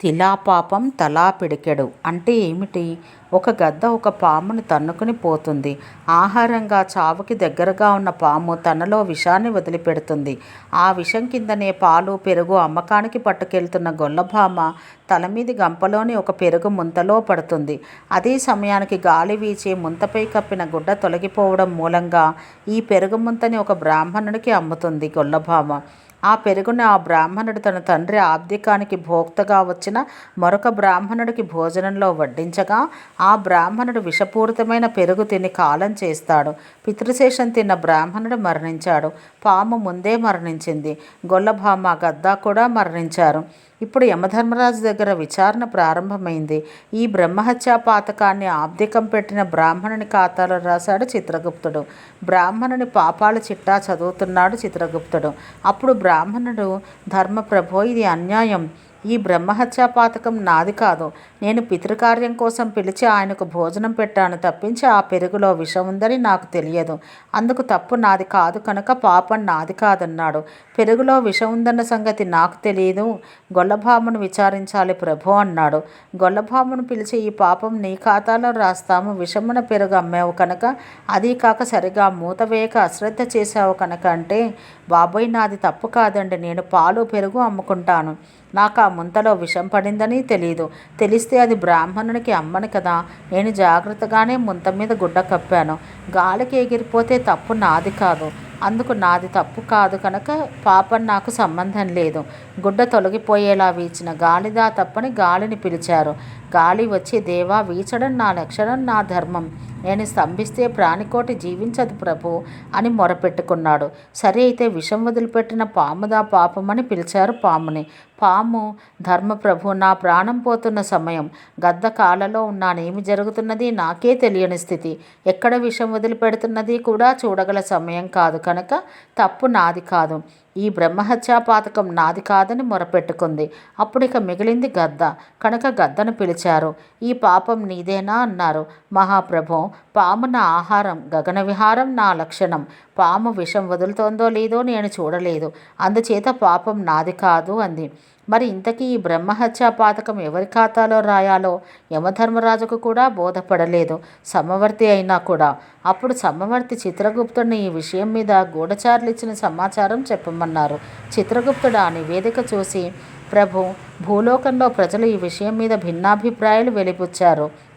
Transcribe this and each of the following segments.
తిలాపాపం తలా పిడికెడు. అంటే ఏమిటి? ఒక గద్ద ఒక పామును తన్నుకుని పోతుంది. ఆహారంగా చావుకి దగ్గరగా ఉన్న పాము తనలో విషాన్ని వదిలిపెడుతుంది. ఆ విషం కిందనే పాలు పెరుగు అమ్మకానికి పట్టుకెళ్తున్న గొల్లభామ తలమీది గంపలోని ఒక పెరుగు ముంతలో పడుతుంది. అదే సమయానికి గాలి వీచి ముంతపై కప్పిన గుడ్డ తొలగిపోవడం మూలంగా ఈ పెరుగు ముంతని ఒక బ్రాహ్మణుడికి అమ్ముతుంది గొల్లభామ. ఆ పెరుగును ఆ బ్రాహ్మణుడు తన తండ్రి ఆబ్దికానికి భోక్తగా వచ్చిన మరొక బ్రాహ్మణుడికి భోజనంలో వడ్డించగా ఆ బ్రాహ్మణుడు విషపూరితమైన పెరుగు తిని కాలం చేస్తాడు. పితృశేషం తిన్న బ్రాహ్మణుడు మరణించాడు. పాము ముందే మరణించింది. గొల్లభామ గద్దా కూడా మరణించారు. ఇప్పుడు యమధర్మరాజు దగ్గర విచారణ ప్రారంభమైంది. ఈ బ్రహ్మహత్యా పాతకాన్ని ఆబ్దికం పెట్టిన బ్రాహ్మణుని ఖాతాలో రాశాడు చిత్రగుప్తుడు. బ్రాహ్మణుని పాపాల చిట్టా చదువుతున్నాడు చిత్రగుప్తుడు. అప్పుడు బ్రాహ్మణుడు ధర్మప్రభో ఇది అన్యాయం. ఈ బ్రహ్మహత్యా పాతకం నాది కాదు. నేను పితృకార్యం కోసం పిలిచి ఆయనకు భోజనం పెట్టాను తప్పించి ఆ పెరుగులో విషం ఉందని నాకు తెలియదు. అందుకు తప్పు నాది కాదు కనుక పాపం నాది కాదన్నాడు. పెరుగులో విషం ఉందన్న సంగతి నాకు తెలియదు గొల్లభామను విచారించాలి ప్రభు అన్నాడు. గొల్లభామను పిలిచి ఈ పాపం నీ ఖాతాలో రాస్తాము. విషమున పెరుగు అమ్మావు కనుక అది కాక సరిగా మూత వేయక అశ్రద్ధ చేశావు కనుక అంటే బాబోయ్ నాది తప్పు కాదండి. నేను పాలు పెరుగు అమ్ముకుంటాను. నాకు ఆ ముంతలో విషం పడిందని తెలియదు తెలిస్తే అది బ్రాహ్మణునికి అమ్మని కదా. నేను జాగ్రత్తగానే ముంత మీద గుడ్డ కప్పాను. గాలికి ఎగిరిపోతే తప్పు నాది కాదు. అందుకు నాది తప్పు కాదు కనుక పాపం నాకు సంబంధం లేదు. గుడ్డ తొలగిపోయేలా వీచిన గాలిదా తప్పని గాలిని పిలిచారు. గాలి వచ్చి దేవా వీచడం నా లక్షణం నా ధర్మం. నేను స్తంభిస్తే ప్రాణికోటి జీవించదు ప్రభు అని మొరపెట్టుకున్నాడు. సరే అయితే విషం వదిలిపెట్టిన పాముదా పాపమని పిలిచారు పాముని. పాము ధర్మప్రభు నా ప్రాణం పోతున్న సమయం. గద్ద కాలలో ఉన్నానేమి జరుగుతున్నది నాకే తెలియని స్థితి. ఎక్కడ విషం వదిలిపెడుతున్నది కూడా చూడగల సమయం కాదు కనుక తప్పు నాది కాదు. ఈ బ్రహ్మహత్యా పాతకం నాది కాదని మొరపెట్టుకుంది. అప్పుడు ఇక మిగిలింది గద్ద. కనుక గద్దను పిలిచారు. ఈ పాపం నీదేనా? అన్నారు. మహాప్రభు పాము నా ఆహారం గగన విహారం నా లక్షణం. పాము విషం వదులుతోందో లేదో నేను చూడలేదు. అందుచేత పాపం నాది కాదు అంది. మరి ఇంతకీ ఈ బ్రహ్మహత్యా పాతకం ఎవరి ఖాతాలో రాయాలో? యమధర్మరాజుకు కూడా బోధపడలేదు. సమవర్తి అయినా కూడా. అప్పుడు సమవర్తి చిత్రగుప్తుడిని ఈ విషయం మీద గూఢచారులు ఇచ్చిన సమాచారం చెప్పమన్నారు. చిత్రగుప్తుడు ఆ నివేదిక చూసి ప్రభు భూలోకంలో ప్రజలు ఈ విషయం మీద భిన్నాభిప్రాయాలు వెలిపుచ్చారు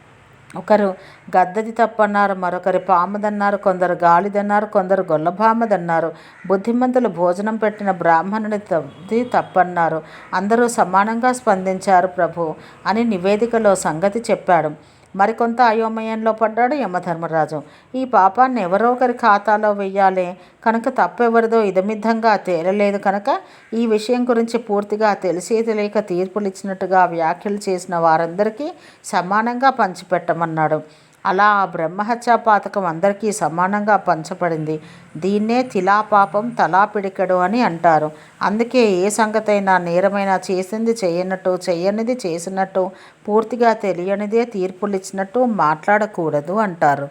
ఒకరు గద్దది తప్పన్నారు మరొకరి పాముదన్నారు కొందరు గాలిదన్నారు కొందరు గొల్లభామదన్నారు. బుద్ధిమంతులు భోజనం పెట్టిన బ్రాహ్మణుని తది తప్పన్నారు. అందరూ సమానంగా స్పందించారు ప్రభు అని నివేదికలో సంగతి చెప్పాడు. మరికొంత అయోమయంలో పడ్డాడు యమధర్మరాజు. ఈ పాపాన్ని ఎవరో ఒకరి ఖాతాలో వెయ్యాలి. కనుక తప్పెవరిదో ఇదమిద్ధంగా తేలలేదు కనుక ఈ విషయం గురించి పూర్తిగా తెలిసి తెలియక తీర్పులు ఇచ్చినట్టుగా వ్యాఖ్యలు చేసిన వారందరికీ సమానంగా పంచిపెట్టమన్నాడు. అలా ఆ బ్రహ్మహత్యా పాతకం అందరికీ సమానంగా పంచబడింది. దీన్నే తిలాపాపం తలా పిడికెడు అని అంటారు. అందుకే ఏ సంగతైనా నేరమైనా చేసింది చేయనట్టు చేయనిది చేసినట్టు పూర్తిగా తెలియనిదే తీర్పులు ఇచ్చినట్టు మాట్లాడకూడదు అంటారు.